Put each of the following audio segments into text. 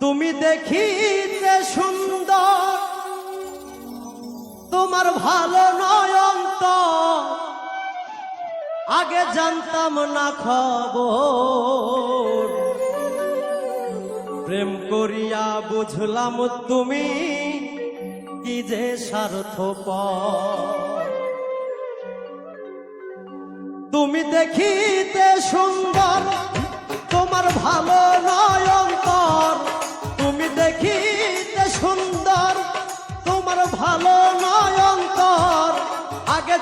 তুমি দেখিতে সুন্দর, তোমার ভালো নয়ন্ত আগে জানতাম না খবর। প্রেম করিয়া বুঝলাম তুমি কি যে স্বার্থপর। তুমি দেখিতে সুন্দর, তোমার ভালো নয়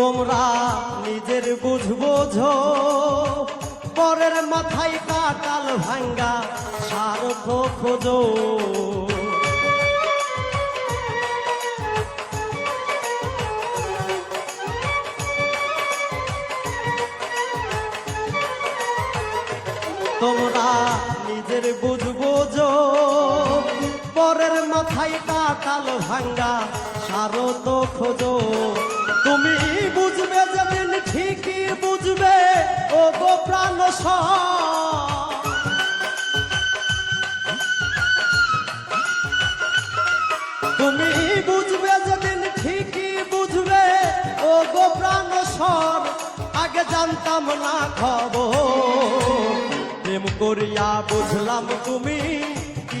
তোমরা নিজের বুঝ বোঝো। পরের মাথায় কাটাল ভাঙ্গা সারথ খোঁজো। তোমরা নিজের বুঝ বোঝো। পরের মাথায় কাটাল ভাঙ্গা সারত খোঁজো। তুমি বুঝবে যেদিন ঠিকই বুঝবে ও গো প্রাণ তুমি বুঝবে যেদিন ঠিকই বুঝবে ও গো প্রাণ সর আগে জানতাম না খবর, প্রেম করিয়া বুঝলাম তুমি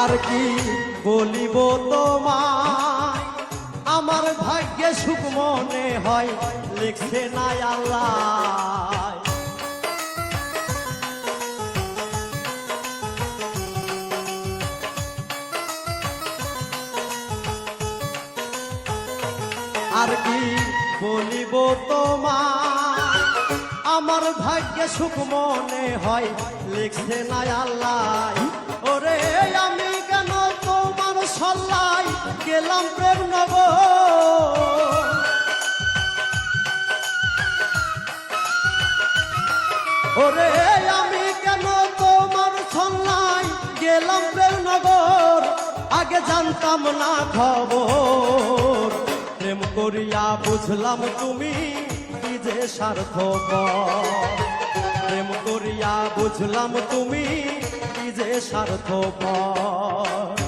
আর কি বলিব তোমায়? আমার ভাগ্যে সুখ মনে হয় লিখছে নাই আল্লাহ। আর কি বলিব তোমায়? আমার ভাগ্যে সুখ মনে হয় লিখছে নাই আল্লাহ। ওরে, আমি তোমার সল্লাই গেলাম প্রেম নগর ওরে, আমি কেন তোমার সন্ন্যায় গেলাম প্রেমনগর? আগে জানতাম না খবর। প্রেম করিয়া বুঝলাম তুমি যে স্বার্থপর। প্রেম করিয়া বুঝলাম তুমি যে স্বার্থপর।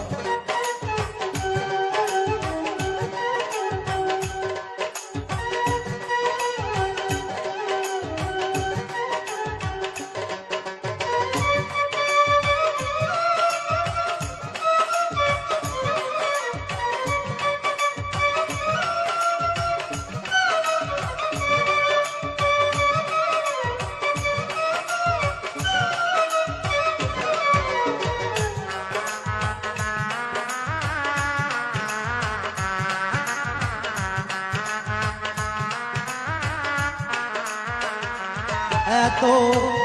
এত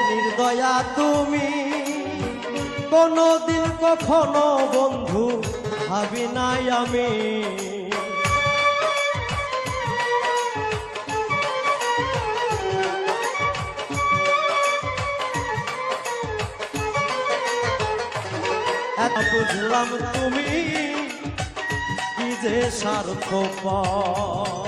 নির্দয়া তুমি। কোনদিন কখনো বন্ধু ভাবি নাই আমি। এত বুঝলাম তুমি কি যে স্বার্থপর